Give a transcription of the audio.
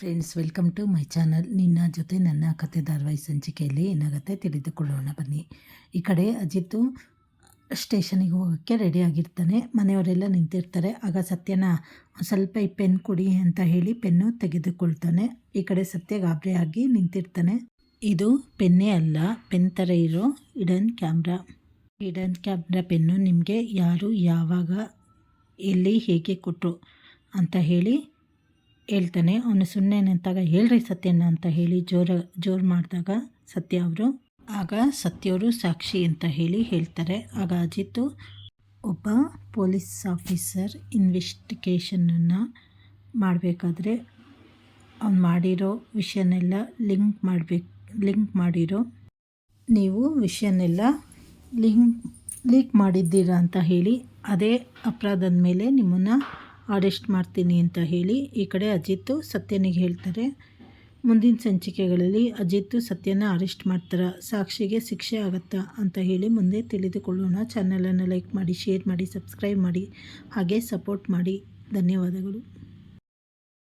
Friends welcome to my channel ನಿನ್ನ ಜೊತೆ ನನ್ನ ಕತೆ ಧಾರಾವಾಹಿ ಸಂಚಿಕೆಯಲ್ಲಿ ಏನಾಗುತ್ತೆ ತಿಳಿದುಕೊಳ್ಳೋಣ ಬನ್ನಿ. ಈ ಕಡೆ ಅಜಿತ್ತು ಸ್ಟೇಷನಿಗೆ ಹೋಗೋಕ್ಕೆ ರೆಡಿ ಆಗಿರ್ತಾನೆ. ಮನೆಯವರೆಲ್ಲ ನಿಂತಿರ್ತಾರೆ. ಆಗ ಸತ್ಯನ ಸ್ವಲ್ಪ ಈ ಪೆನ್ ಕೊಡಿ ಅಂತ ಹೇಳಿ ಪೆನ್ನು ತೆಗೆದುಕೊಳ್ತಾನೆ. ಈ ಕಡೆ ಸತ್ಯ ಗಾಬರಿ ಆಗಿ ನಿಂತಿರ್ತಾನೆ. ಇದು ಪೆನ್ನೇ ಅಲ್ಲ ಪೆನ್ ಥರ ಇರೋ hidden camera hidden camera pen ನಿಮಗೆ ಯಾರು ಯಾವಾಗ, ಎಲ್ಲಿ, ಹೇಗೆ ಕೊಟ್ಟರು ಅಂತ ಹೇಳಿ ಹೇಳ್ತಾನೆ, ಅವನು ಸುಮ್ಮನೆ ನಿಂತಾಗ ಹೇಳ್ರಿ ಸತ್ಯನ ಅಂತ ಹೇಳಿ ಜೋರ, ಜೋರು ಮಾಡಿದಾಗ ಸತ್ಯ ಅವರು, ಆಗ ಸತ್ಯವರು ಸಾಕ್ಷಿ ಅಂತ ಹೇಳಿ ಹೇಳ್ತಾರೆ. ಆಗ ಅಜಿತು, ಒಬ್ಬ ಪೊಲೀಸ್ ಆಫೀಸರ್ ಇನ್ವೆಸ್ಟಿಗೇಷನನ್ನು ಮಾಡಬೇಕಾದ್ರೆ ಅವ್ನು ಮಾಡಿರೋ ವಿಷಯನೆಲ್ಲ ಲಿಂಕ್ ಮಾಡಬೇಕು, ಲಿಂಕ್ ಮಾಡಿರೋ, ನೀವು ವಿಷಯನೆಲ್ಲ ಲಿಂಕ್, ಲೀಕ್ ಮಾಡಿದ್ದೀರಾ ಅಂತ ಹೇಳಿ, ಅದೇ ಅಪರಾಧದ ಮೇಲೆ ನಿಮ್ಮನ್ನು ಅರೆಸ್ಟ್ ಮಾಡ್ತೀನಿ ಅಂತ ಹೇಳಿ ಈ ಕಡೆ ಅಜಿತ್ತು ಸತ್ಯನಿಗೆ ಹೇಳ್ತಾರೆ. ಮುಂದಿನ ಸಂಚಿಕೆಗಳಲ್ಲಿ ಅಜಿತ್ತು ಸತ್ಯನ ಅರೆಸ್ಟ್ ಮಾಡ್ತಾರೆ, ಸಾಕ್ಷಿಗೆ ಶಿಕ್ಷೆ ಆಗುತ್ತಾ ಅಂತ ಹೇಳಿ ಮುಂದೆ ತಿಳಿದುಕೊಳ್ಳೋಣ. ಚಾನಲನ್ನು ಲೈಕ್ ಮಾಡಿ ಶೇರ್ ಮಾಡಿ ಸಬ್ಸ್ಕ್ರೈಬ್ ಮಾಡಿ, ಹಾಗೆ ಸಪೋರ್ಟ್ ಮಾಡಿ. ಧನ್ಯವಾದಗಳು.